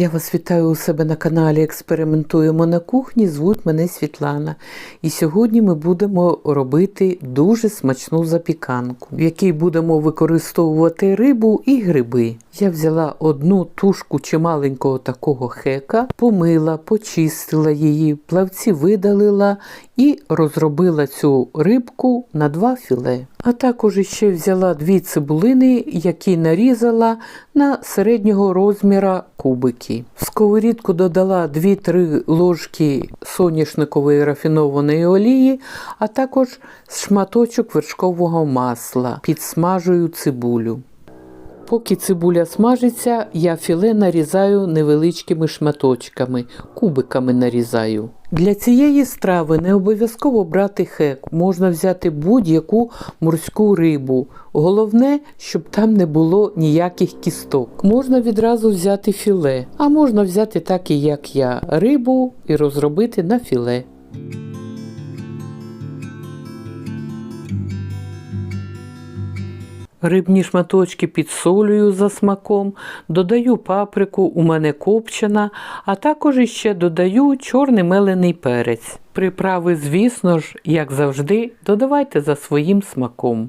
Я вас вітаю у себе на каналі Експериментуємо на кухні. Звуть мене Світлана. І сьогодні ми будемо робити дуже смачну запіканку, в якій будемо використовувати рибу і гриби. Я взяла одну тушку чи маленького такого хека, помила, почистила її, плавці видалила і розробила цю рибку на два філе. А також ще взяла дві цибулини, які нарізала на середнього розміра кубики. В сковорідку додала 2-3 ложки соняшникової рафінованої олії, а також шматочок вершкового масла. Підсмажую цибулю. Поки цибуля смажиться, я філе нарізаю невеличкими шматочками, кубиками нарізаю. Для цієї страви не обов'язково брати хек, можна взяти будь-яку морську рибу. Головне, щоб там не було ніяких кісток. Можна відразу взяти філе, а можна взяти так і як я, рибу і розробити на філе. Рибні шматочки підсолюю за смаком, додаю паприку, у мене копчена, а також іще додаю чорний мелений перець. Приправи, звісно ж, як завжди, додавайте за своїм смаком.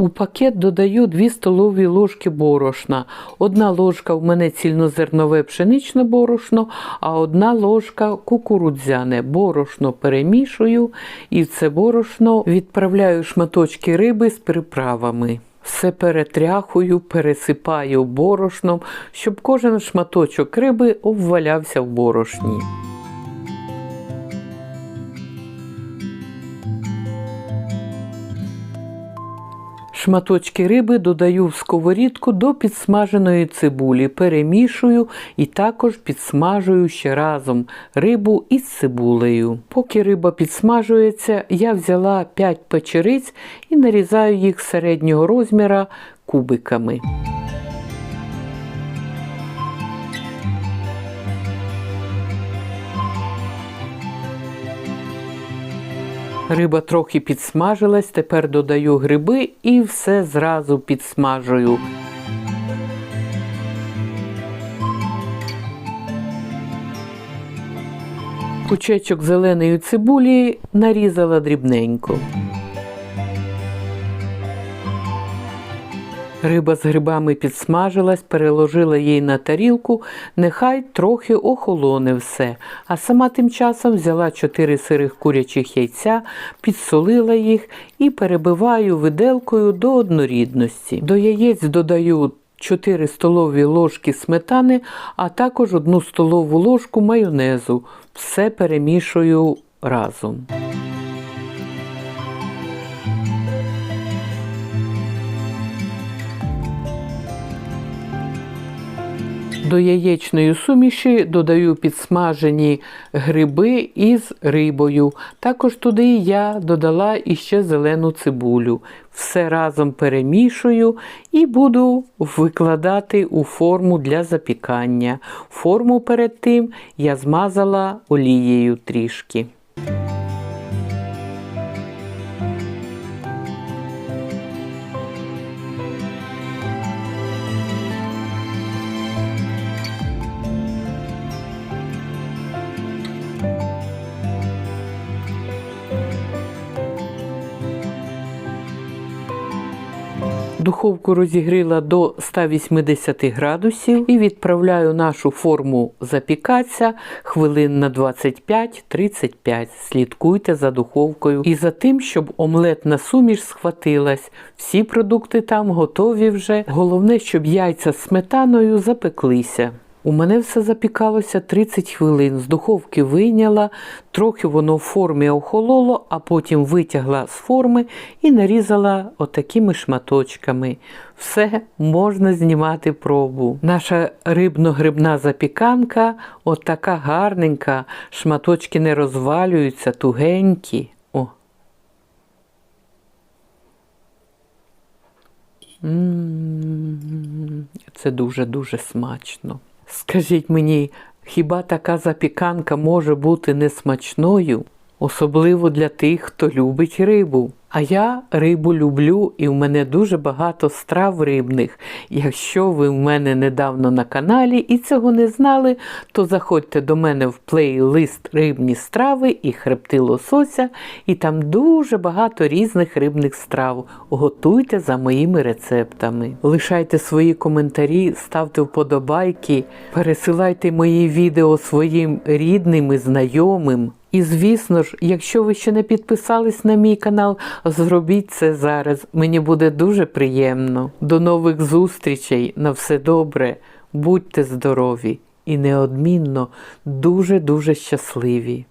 У пакет додаю 2 столові ложки борошна. Одна ложка в мене цільнозернове пшеничне борошно, а одна ложка кукурудзяне. Борошно перемішую і в це борошно відправляю шматочки риби з приправами. Все перетряхую, пересипаю борошном, щоб кожен шматочок риби обвалявся в борошні. Шматочки риби додаю в сковорідку до підсмаженої цибулі, перемішую і також підсмажую ще разом рибу із цибулею. Поки риба підсмажується, я взяла 5 печериць і нарізаю їх середнього розміра кубиками. Риба трохи підсмажилась, тепер додаю гриби і все зразу підсмажую. Кучечок зеленої цибулі нарізала дрібненько. Риба з грибами підсмажилась, переложила її на тарілку, нехай трохи охолоне все. А сама тим часом взяла 4 сирих курячих яйця, підсолила їх і перебиваю виделкою до однорідності. До яєць додаю 4 столові ложки сметани, а також 1 столову ложку майонезу. Все перемішую разом. До яєчної суміші додаю підсмажені гриби із рибою. Також туди я додала іще зелену цибулю. Все разом перемішую і буду викладати у форму для запікання. Форму перед тим я змазала олією трішки. Духовку розігріла до 180 градусів і відправляю нашу форму запікатися хвилин на 25-35. Слідкуйте за духовкою і за тим, щоб омлетна суміш схватилась. Всі продукти там готові вже. Головне, щоб яйця з сметаною запеклися. У мене все запікалося 30 хвилин. З духовки вийняла, трохи воно в формі охололо, а потім витягла з форми і нарізала отакими шматочками. Все можна знімати пробу. Наша рибно-грибна запіканка отака гарненька, шматочки не розвалюються, тугенькі. О. Це дуже-дуже смачно. Скажіть мені, хіба така запіканка може бути несмачною, особливо для тих, хто любить рибу? А я рибу люблю і в мене дуже багато страв рибних. Якщо ви в мене недавно на каналі і цього не знали, то заходьте до мене в плейлист рибні страви і хребти лосося, і там дуже багато різних рибних страв. Готуйте за моїми рецептами. Лишайте свої коментарі, ставте вподобайки, пересилайте мої відео своїм рідним і знайомим. І звісно ж, якщо ви ще не підписались на мій канал, зробіть це зараз. Мені буде дуже приємно. До нових зустрічей. На все добре. Будьте здорові і неодмінно дуже дуже щасливі.